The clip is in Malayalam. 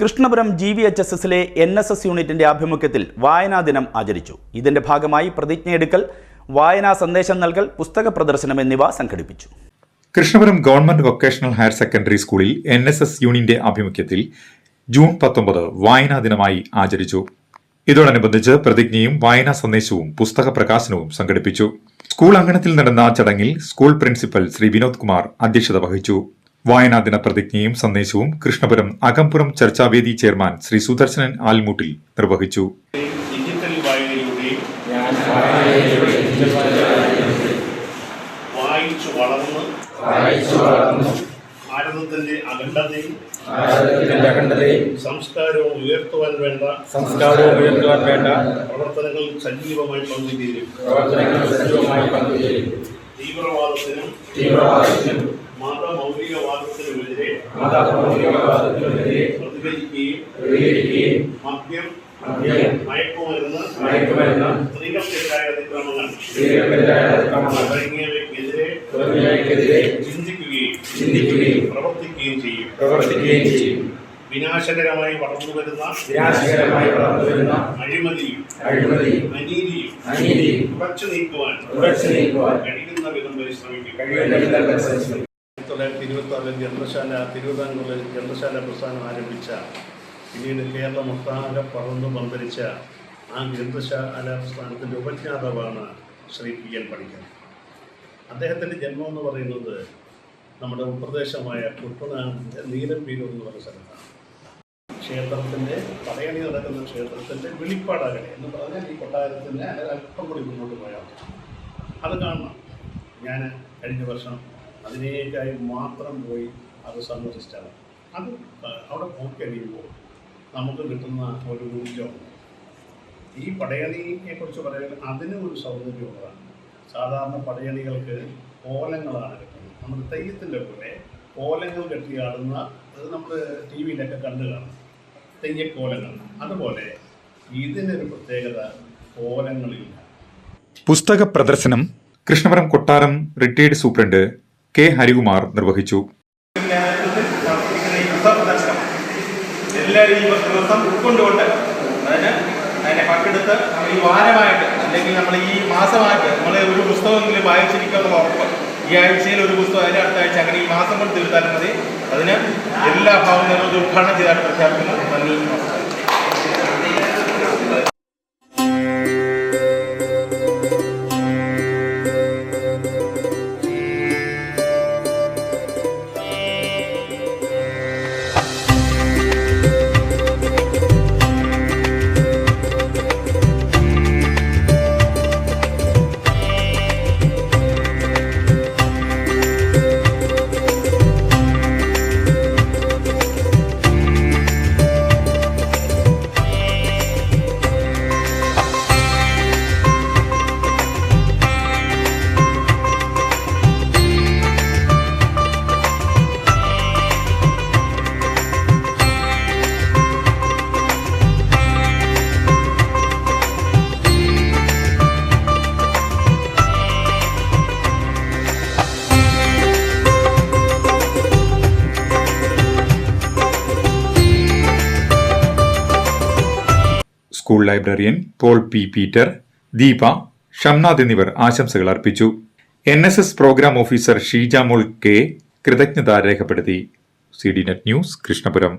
Krishnapuram G V H S എസിലെ എൻ എസ് എസ് യൂണിറ്റിന്റെ ആഭിമുഖ്യത്തിൽ വായനാ ദിനം ആചരിച്ചു. ഇതിന്റെ ഭാഗമായി പ്രതിജ്ഞയെടുക്കൽ വായനാ സന്ദേശം നൽകൽ പുസ്തക പ്രദർശനം എന്നിവ സംഘടിപ്പിച്ചു. Krishnapuram government vocational higher secondary സ്കൂളിൽ എൻ എസ് എസ് യൂണിന്റെ ആഭിമുഖ്യത്തിൽ ജൂൺ പത്തൊമ്പത് വായനാ ദിനമായി ആചരിച്ചു. ഇതോടനുബന്ധിച്ച് പ്രതിജ്ഞയും വായനാ സന്ദേശവും പുസ്തക പ്രകാശനവും സംഘടിപ്പിച്ചു. സ്കൂൾ അങ്കണത്തിൽ നടന്ന ചടങ്ങിൽ സ്കൂൾ പ്രിൻസിപ്പൽ ശ്രീ വിനോദ് കുമാർ അധ്യക്ഷത വഹിച്ചു. വായനാ ദിന പ്രതിജ്ഞയും സന്ദേശവും കൃഷ്ണപുരം അകംപുരം ചർച്ചാവേദി ചെയർമാൻ ശ്രീ സുദർശനൻ ആൽമൂട്ടിൽ നിർവഹിച്ചു. വായിച്ചു വളർന്ന് ഭാരതത്തിന്റെ അഖണ്ഡതയും ഭാരതത്തിന്റെ അഖണ്ഡതയും സംസ്കാരവും ഉയർത്തുവാൻ വേണ്ട സംസ്കാരവും ഉയർത്തുവാൻ വേണ്ട പ്രവർത്തനങ്ങളിൽ സജീവമായി പങ്കുചേരും. പ്രവർത്തനങ്ങൾ സജീവമായി പങ്കുചേരും. തീവ്രവാദത്തിനും തീവ്രവാദത്തിനും പ്രതികരിക്കുകയും മദ്യം മയക്കുമരുന്ന് സ്ത്രീകൾക്കെതിരായ അതിക്രമങ്ങൾ തുടങ്ങിയവയ്ക്കെതിരെ ചിന്തിക്കുകയും ചിന്തിക്കുകയും പ്രവർത്തിക്കുകയും ചെയ്യും. പ്രവർത്തിക്കുകയും ചെയ്യും. വിനാശകരമായി വളർന്നു വരുന്ന വിനാശകരമായി വളർന്നു വരുന്ന അഴിമതിയും അഴിമതിയും അനീതിയും അനീതിയും ഉറച്ചു നീക്കുവാൻ ഉറച്ചു നീക്കുവാൻ കഴിയുന്ന വിധം പരിശ്രമിക്കും. കഴിയുന്ന വിധം പരിശ്രമിക്കും. ആറിൽ ഗ്രന്ഥശാല തിരുവിതാംകൂറിൽ ഗ്രന്ഥശാല പ്രസ്ഥാനം ആരംഭിച്ച പിന്നീട് കേരളമൊട്ടാകെ പറന്നു പന്തരിച്ച ആ ഗ്രന്ഥശാല പ്രസ്ഥാനത്തിന്റെ ഉപജ്ഞാതാവാണ് ശ്രീ പി എൻ പണിക്കർ. അദ്ദേഹത്തിന്റെ ജന്മം എന്ന് പറയുന്നത് നമ്മുടെ ഉൾപ്രദേശമായ കുട്ടനാടിന്റെ നീലമ്പീരൂർ എന്ന് പറയുന്ന സ്ഥലത്താണ്. ക്ഷേത്രത്തിന്റെ പടയണി നടക്കുന്ന ക്ഷേത്രത്തിന്റെ വെളിപ്പാടകലെ എന്ന് പറഞ്ഞാൽ ഈ കൊട്ടാരത്തിന്റെ അല്പം കൂടി മുന്നോട്ട് പോയാൽ അത് കാണണം. ഞാൻ കഴിഞ്ഞ വർഷം അതിനേക്കായി മാത്രം പോയി അത് സന്ദർശിച്ചാണ്. അത് അവിടെ പോയി കഴിയുമ്പോൾ നമുക്ക് കിട്ടുന്ന ഒരു ഊർജം. ഈ പടയണിയെ കുറിച്ച് പറയുന്നത് അതിന് ഒരു സൗന്ദര്യമുള്ളതാണ്. സാധാരണ പടയണികൾക്ക് കോലങ്ങളാണ് കിട്ടുന്നത്. നമ്മുടെ തെയ്യത്തിന്റെ പോലെ കോലങ്ങൾ കെട്ടിയാടുന്ന അത് നമ്മൾ ടി വിയിലൊക്കെ കണ്ടു കാണും. തെയ്യക്കോലങ്ങൾ. അതുപോലെ ഇതിനൊരു പ്രത്യേകത കോലങ്ങളില്ല പുസ്തക പ്രദർശനം കൃഷ്ണപുരം കൊട്ടാരം റിട്ടയേർഡ് സൂപ്രണ്ട് കെ ഹരികുമാർ നിർവഹിച്ചു. എല്ലാവരും ഈ ദിവസം ഉൾക്കൊണ്ടുകൊണ്ട് അതിന് അതിനെ പങ്കെടുത്ത് ഈ വാരമായിട്ട് അല്ലെങ്കിൽ നമ്മൾ ഈ മാസമായിട്ട് നമ്മൾ ഒരു പുസ്തകമെങ്കിലും വായിച്ചിരിക്കാനുള്ള ഉറപ്പ് ഈ ആഴ്ചയിൽ ഒരു പുസ്തകം അതിന്റെ അടുത്ത ആഴ്ച അങ്ങനെ ഈ മാസം കൊണ്ട് തീർത്താലും മതി. അതിന് എല്ലാ ഭാഗങ്ങളും ഉദ്ഘാടനം ചെയ്തായിട്ട് പ്രഖ്യാപിക്കുന്നു. നന്ദി school librarian Paul P Peter Deepa Shamnath എന്നിവർ ആശംസകൾ അർപ്പിച്ചു. N S S programme officer Sheejamol K കൃതജ്ഞത രേഖപ്പെടുത്തി. C D net news Krishnapuram.